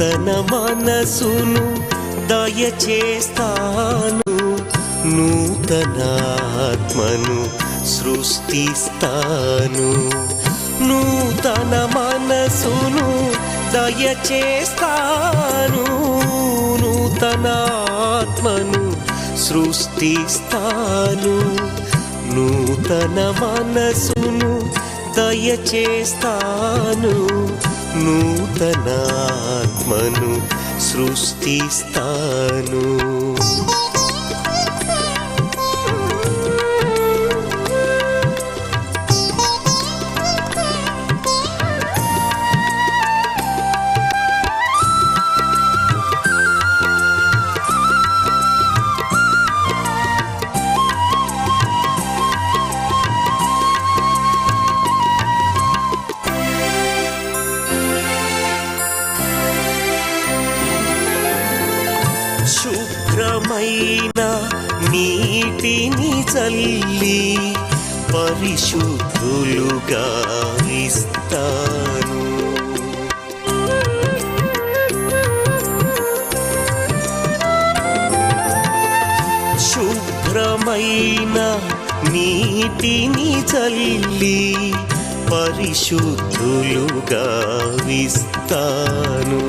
నూతన మనసును దయచేస్తాను. నూతనాత్మను సృష్టిస్తాను. నూతన మనసును దయచేస్తాను. నూతనాత్మను సృష్టిస్తాను. నూతన మనసును దయచేస్తాను. మను సృష్టిస్తాను. శుభ్రమైన నీటిని చల్లి పరిశుద్ధులుగా ఇస్తాను. శుభ్రమైన నీటిని చల్లి పరిశుద్ధులుగా విస్తాను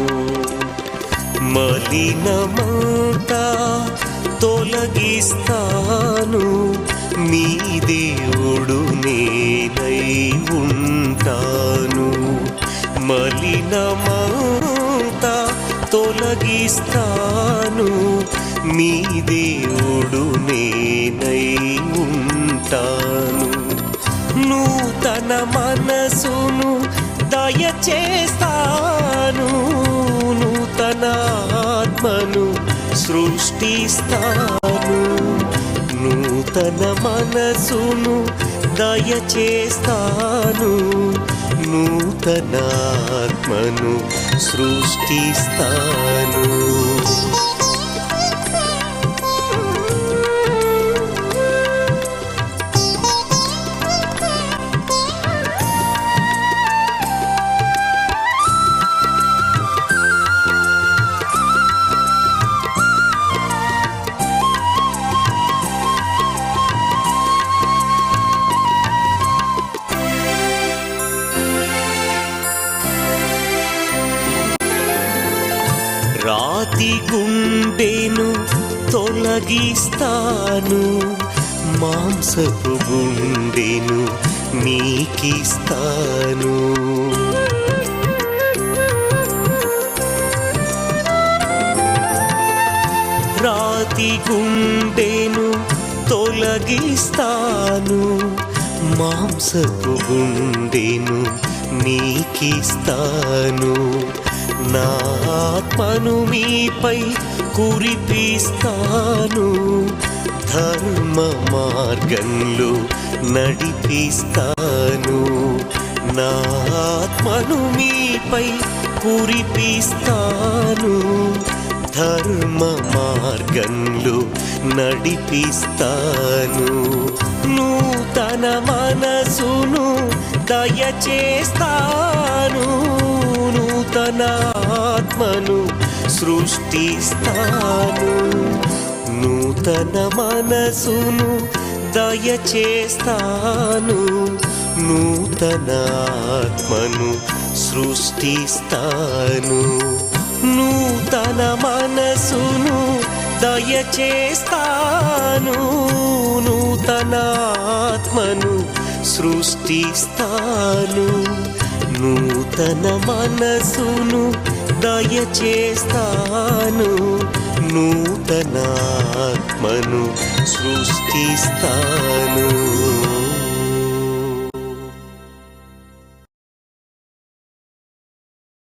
మలినమంతా తొలగిస్తాను. మీ దేవుడు నేనై ఉంటాను. మలినమంతా తొలగిస్తాను. మీ దేవుడు నేనై ఉంటాను. నూతన మనసును దయచేస్తాను. ఆత్మను సృష్టిస్తాను నూతన మనసును దయచేస్తాను. నూతన ఆత్మను సృష్టిస్తాను. రాతి గుండెను తొలగిస్తాను మాంసపు గుండెను నీకిస్తాను రాతి గుండెను తొలగిస్తాను మాంసపు గుండెను నీకిస్తాను నా ఆత్మను మీపై కురిపిస్తాను. ధర్మ మార్గంలో నడిపిస్తాను. నా ఆత్మను మీపై కురిపిస్తాను. ధర్మ మార్గంలో నడిపిస్తాను. నూతన మనసును దయచేస్తాను. తన ఆత్మను సృష్టిస్తాను. నూతన మనసును దయచేస్తాను. నూతన ఆత్మను సృష్టిస్తాను. నూతన మనసును దయచేస్తాను. నూతన ఆత్మను సృష్టి తీస్తాను నూతన మనసును దయచేస్తాను. నూతన ఆత్మను సృష్టిస్తాను.